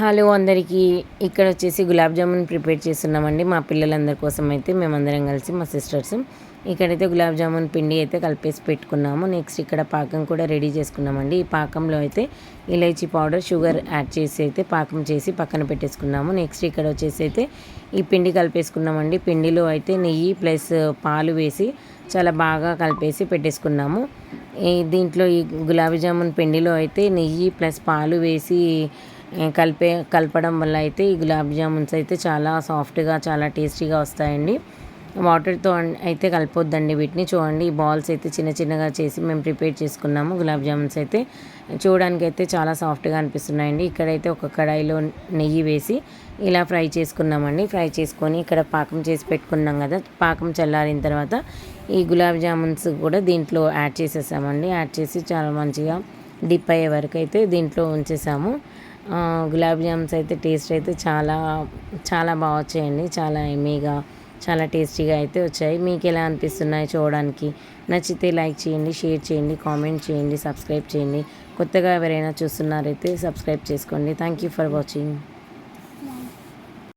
Hello అందరికీ ఇక్కడ వచ్చేసి గులాబ్ జామున్ ప్రిపేర్ చేస్తున్నామండి. మా పిల్లలందరి కోసం అయితే మేమందరం కలిసి మా సిస్టర్స్. ఇక్కడైతే గులాబ్ జామున్ పిండి అయితే కలిపేసి పెట్టుకున్నాము. నెక్స్ట్ ఇక్కడ పాకం కూడా రెడీ చేసుకున్నామండి. ఈ పాకంలో అయితే ఇలైచీ పౌడర్ షుగర్ యాడ్ చేసి అయితే పాకం చేసి పక్కన పెట్టేసుకున్నాము. నెక్స్ట్ ఇక్కడ వచ్చేసి అయితే ఈ పిండి కలిపేసుకున్నామండి. పిండిలో అయితే నెయ్యి ప్లస్ పాలు వేసి చాలా బాగా కలిపేసి పెట్టేసుకున్నాము. ఈ దీంట్లో ఈ గులాబీ జామున్ పిండిలో అయితే నెయ్యి ప్లస్ పాలు వేసి కలిపే కలపడం వల్ల అయితే ఈ గులాబ్ జామున్స్ అయితే చాలా సాఫ్ట్గా చాలా టేస్టీగా వస్తాయండి. వాటర్తో అయితే కలిపొద్దండి వీటిని. చూడండి ఈ బాల్స్ అయితే చిన్న చిన్నగా చేసి మేము ప్రిపేర్ చేసుకున్నాము. గులాబ్ జామున్స్ అయితే చూడడానికి అయితే చాలా సాఫ్ట్గా అనిపిస్తున్నాయండి. ఇక్కడైతే ఒక కడాయిలో నెయ్యి వేసి ఇలా ఫ్రై చేసుకున్నామండి. ఫ్రై చేసుకొని ఇక్కడ పాకం చేసి పెట్టుకున్నాం కదా పాకం చల్లారిన తర్వాత ఈ గులాబ్ జామున్స్ కూడా దీంట్లో యాడ్ చేసేసామండి. యాడ్ చేసి చాలా మంచిగా డిప్ అయ్యే వరకు అయితే దీంట్లో ఉంచేసాము. గులాబ్ జామ్స్ అయితే టేస్ట్ అయితే చాలా చాలా బాగా వచ్చాయండి. చాలా ఎమీగా చాలా టేస్టీగా అయితే వచ్చాయి. మీకు ఎలా అనిపిస్తున్నాయి చూడడానికి? నచ్చితే లైక్ చేయండి షేర్ చేయండి కామెంట్ చేయండి సబ్స్క్రైబ్ చేయండి. కొత్తగా ఎవరైనా చూస్తున్నారైతే సబ్స్క్రైబ్ చేసుకోండి. Thank you for watching